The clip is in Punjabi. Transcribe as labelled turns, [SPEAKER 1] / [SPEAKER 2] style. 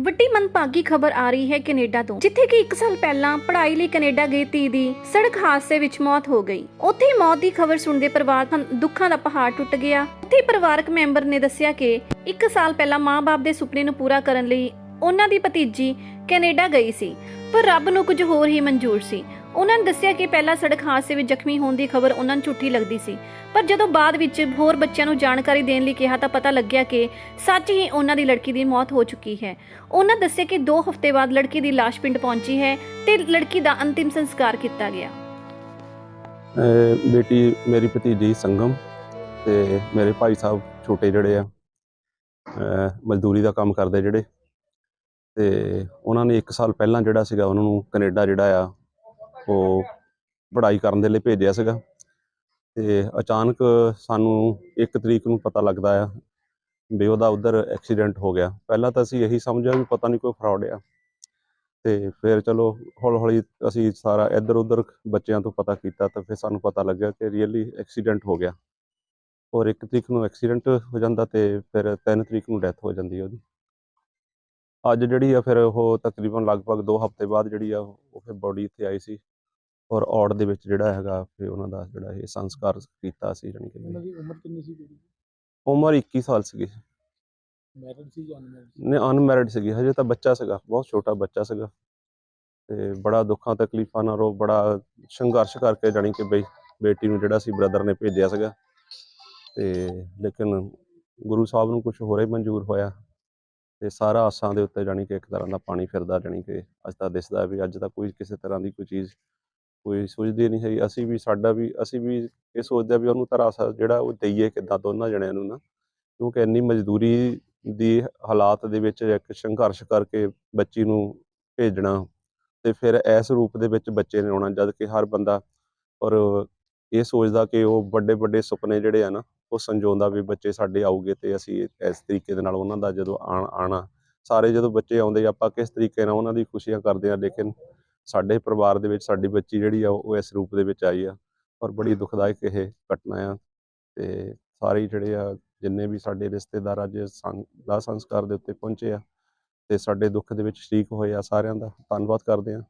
[SPEAKER 1] ਵੱਡੀ ਮੰਦਭਾਗੀ ਖਬਰ ਆ ਰਹੀ ਹੈ ਕੈਨੇਡਾ ਤੋਂ, ਜਿੱਥੇ ਕਿ 1 ਸਾਲ ਪਹਿਲਾਂ ਪੜ੍ਹਾਈ ਲਈ ਕੈਨੇਡਾ ਗਈ ਧੀ ਦੀ ਸੜਕ ਹਾਦਸੇ ਵਿੱਚ ਮੌਤ ਹੋ ਗਈ। ਉੱਥੇ ਮੌਤ ਦੀ ਖਬਰ ਸੁਣਦੇ ਪਰਿਵਾਰ ਦਾ ਦੁੱਖਾਂ ਦਾ ਪਹਾੜ ਟੁੱਟ ਗਿਆ। ਉੱਥੇ ਪਰਿਵਾਰਕ ਮੈਂਬਰ ਨੇ ਦੱਸਿਆ ਕਿ 1 ਸਾਲ ਪਹਿਲਾਂ ਮਾਂ-ਬਾਪ ਦੇ ਸੁਪਨੇ ਨੂੰ ਪੂਰਾ ਕਰਨ ਲਈ ਉਹਨਾਂ ਦੀ ਭਤੀਜੀ ਕੈਨੇਡਾ ਗਈ ਸੀ, ਪਰ ਰੱਬ ਨੂੰ ਕੁਝ ਹੋਰ ਹੀ ਮਨਜ਼ੂਰ ਸੀ। ਉਹਨਾਂ ਨੇ ਦੱਸਿਆ ਕਿ ਪਹਿਲਾਂ ਸੜਕ ਹਾਦਸੇ ਵਿੱਚ ਜ਼ਖਮੀ ਹੋਣ ਦੀ ਖਬਰ ਉਹਨਾਂ ਨੂੰ ਝੂਠੀ ਲੱਗਦੀ ਸੀ। ਪਰ ਜਦੋਂ ਬਾਅਦ ਵਿੱਚ ਹੋਰ ਬੱਚਿਆਂ ਨੂੰ ਜਾਣਕਾਰੀ ਦੇਣ ਲਈ ਕਿਹਾ ਤਾਂ ਪਤਾ ਲੱਗਿਆ ਕਿ ਸੱਚ ਹੀ ਉਹਨਾਂ ਦੀ ਲੜਕੀ ਦੀ ਮੌਤ ਹੋ ਚੁੱਕੀ ਹੈ। ਉਹਨਾਂ ਦੱਸਿਆ ਕਿ 2 ਹਫ਼ਤੇ ਬਾਅਦ ਲੜਕੀ ਦੀ ਲਾਸ਼ ਪਿੰਡ ਪਹੁੰਚੀ ਹੈ ਤੇ ਲੜਕੀ ਦਾ ਅੰਤਿਮ ਸੰਸਕਾਰ ਕੀਤਾ ਗਿਆ।
[SPEAKER 2] ਬੇਟੀ ਮੇਰੀ ਭਤੀਜੀ ਸੰਗਮ ਤੇ ਮੇਰੇ ਭਾਈ ਸਾਹਿਬ ਛੋਟੇ ਜਿਹੜੇ ਆ ਮਜ਼ਦੂਰੀ ਦਾ ਕੰਮ ਕਰਦੇ ਜਿਹੜੇ ਤੇ ਉਹਨਾਂ ਨੇ 1 ਸਾਲ ਪਹਿਲਾਂ ਜਿਹੜਾ ਸੀਗਾ ਉਹਨਾਂ ਨੂੰ ਕੈਨੇਡਾ ਜਿਹੜਾ ਆ ਉਹ ਪੜ੍ਹਾਈ ਕਰਨ ਦੇ ਲਈ ਭੇਜਿਆ ਸੀਗਾ ਤੇ ਅਚਾਨਕ ਸਾਨੂੰ 1 ਤਰੀਕ ਨੂੰ ਪਤਾ ਲੱਗਦਾ ਆ ਵੀ ਉਹਦਾ ਉਧਰ ਐਕਸੀਡੈਂਟ ਹੋ ਗਿਆ। ਪਹਿਲਾਂ ਤਾਂ ਅਸੀਂ ਇਹੀ ਸਮਝਿਆ ਵੀ ਪਤਾ ਨਹੀਂ ਕੋਈ ਫਰਾਡ ਆ। ਤੇ ਫਿਰ ਚਲੋ ਹੌਲੀ ਹੌਲੀ ਅਸੀਂ ਸਾਰਾ ਇੱਧਰ ਉੱਧਰ ਬੱਚਿਆਂ ਤੋਂ ਪਤਾ ਕੀਤਾ ਤਾਂ ਫਿਰ ਸਾਨੂੰ ਪਤਾ ਲੱਗਿਆ ਕਿ ਰੀਅਲੀ ਐਕਸੀਡੈਂਟ ਹੋ ਗਿਆ। ਔਰ 1 ਤਰੀਕ ਨੂੰ ਐਕਸੀਡੈਂਟ ਹੋ ਜਾਂਦਾ ਤੇ ਫਿਰ 3 ਤਰੀਕ ਨੂੰ ਡੈਥ ਹੋ ਜਾਂਦੀ ਹੈ ਉਹਦੀ। ਅੱਜ ਜਿਹੜੀ ਆ ਫਿਰ ਉਹ ਤਕਰੀਬਨ ਲਗਭਗ 2 ਹਫ਼ਤੇ ਬਾਅਦ ਜਿਹੜੀ ਆ ਉਹ ਫਿਰ ਬੋਡੀ ਇੱਥੇ ਆਈ ਸੀ ਔਰ ਔੜ ਦੇ ਵਿੱਚ ਜਿਹੜਾ ਹੈਗਾ ਫਿਰ ਉਹਨਾਂ ਦਾ ਜਿਹੜਾ ਇਹ ਸੰਸਕਾਰ ਕੀਤਾ ਸੀ
[SPEAKER 3] ਉਹਨਾਂ
[SPEAKER 2] ਕਿ
[SPEAKER 3] ਦੀ ਉਮਰ ਕਿੰਨੀ ਸੀ
[SPEAKER 2] ਉਮਰ 21 ਸਾਲ ਸੀਗੀ।
[SPEAKER 3] ਮੈਰਿਡ ਸੀ ਜਾਂ ਅਨਮੈਰਿਡ
[SPEAKER 2] ਨੇ ਅਨਮੈਰਿਡ ਸੀਗੀ। ਹਜੇ ਤਾਂ ਬੱਚਾ ਸੀਗਾ ਬਹੁਤ ਛੋਟਾ ਬੱਚਾ ਸੀਗਾ। ਤੇ ਬੜਾ ਦੁੱਖਾਂ ਤਕਲੀਫਾਂ ਨਾਲ ਉਹ ਬੜਾ ਸੰਘਰਸ਼ ਕਰਕੇ ਜਾਣੀ ਕਿ ਬਈ ਬੇਟੀ ਨੂੰ ਜਿਹੜਾ ਸੀ ਬ੍ਰਦਰ ਨੇ ਭੇਜਿਆ ਸੀਗਾ। ਤੇ ਲੇਕਿਨ ਗੁਰੂ ਸਾਹਿਬ ਨੂੰ ਕੁਝ ਹੋਰ ਹੀ ਮਨਜ਼ੂਰ ਹੋਇਆ। ਤੇ ਸਾਰਾ ਆਸਾਂ ਦੇ ਉੱਤੇ ਜਾਣੀ ਕਿ ਇੱਕ ਤਰ੍ਹਾਂ ਦਾ ਪਾਣੀ ਫਿਰਦਾ, ਜਾਣੀ ਕਿ ਅੱਜ ਤਾਂ ਦਿਸਦਾ ਵੀ ਅੱਜ ਤਾਂ ਕੋਈ ਕਿਸੇ ਤਰ੍ਹਾਂ ਦੀ ਕੋਈ ਚੀਜ਼ ਕੋਈ ਸੋਚਦੀ ਨਹੀਂ ਹੈ ਅਸੀਂ ਵੀ ਸਾਡਾ ਵੀ, ਅਸੀਂ ਵੀ ਇਹ ਸੋਚਦੇ ਵੀ ਉਹਨੂੰ ਤਰਾਸਾ ਜਿਹੜਾ ਉਹ ਦਈਏ ਕਿੱਦਾਂ ਦੋਨਾਂ ਜਣਿਆਂ ਨੂੰ ਨਾ, ਕਿਉਂਕਿ ਇੰਨੀ ਮਜ਼ਦੂਰੀ ਦੀ ਹਾਲਾਤ ਦੇ ਵਿੱਚ ਇੱਕ ਸੰਘਰਸ਼ ਕਰਕੇ ਬੱਚੀ ਨੂੰ ਭੇਜਣਾ ਤੇ ਫਿਰ ਇਸ ਰੂਪ ਦੇ ਵਿੱਚ ਬੱਚੇ ਨੇ ਆਉਣਾ, ਜਦ ਕਿ ਹਰ ਬੰਦਾ ਔਰ ਇਹ ਸੋਚਦਾ ਕਿ ਉਹ ਵੱਡੇ ਵੱਡੇ ਸੁਪਨੇ ਜਿਹੜੇ ਆ ਨਾ ਉਹ ਸਮਝਾਉਂਦਾ ਵੀ ਬੱਚੇ ਸਾਡੇ ਆਉਗੇ ਤੇ ਅਸੀਂ ਇਸ ਤਰੀਕੇ ਦੇ ਨਾਲ ਉਹਨਾਂ ਦਾ ਜਦੋਂ ਆਣ, ਆਣਾ, ਸਾਰੇ ਜਦੋਂ ਬੱਚੇ ਆਉਂਦੇ ਆਪਾਂ ਕਿਸ ਤਰੀਕੇ ਨਾਲ ਉਹਨਾਂ ਦੀ ਖੁਸ਼ੀਆਂ ਕਰਦੇ ਆ ਲੇਕਿਨ ਸਾਡੇ ਪਰਿਵਾਰ ਦੇ ਵਿੱਚ ਸਾਡੀ ਬੱਚੀ ਜਿਹੜੀ ਆ ਉਹ ਇਸ ਰੂਪ ਦੇ ਵਿੱਚ ਆਈ ਆ ਔਰ ਬੜੀ ਦੁਖਦਾਇਕ ਇਹ ਘਟਨਾ ਆ ਤੇ ਸਾਰੇ ਜਿਹੜੇ ਆ ਜਿੰਨੇ ਵੀ ਸਾਡੇ ਰਿਸ਼ਤੇਦਾਰ ਅੱਜ ਸੰ- ਸੰਸਕਾਰ ਦੇ ਉੱਤੇ ਪਹੁੰਚੇ ਆ ਤੇ ਸਾਡੇ ਦੁੱਖ ਦੇ ਵਿੱਚ ਸ਼ਰੀਕ ਹੋਏ ਆ ਸਾਰਿਆਂ ਦਾ, ਧੰਨਵਾਦ ਕਰਦੇ ਆ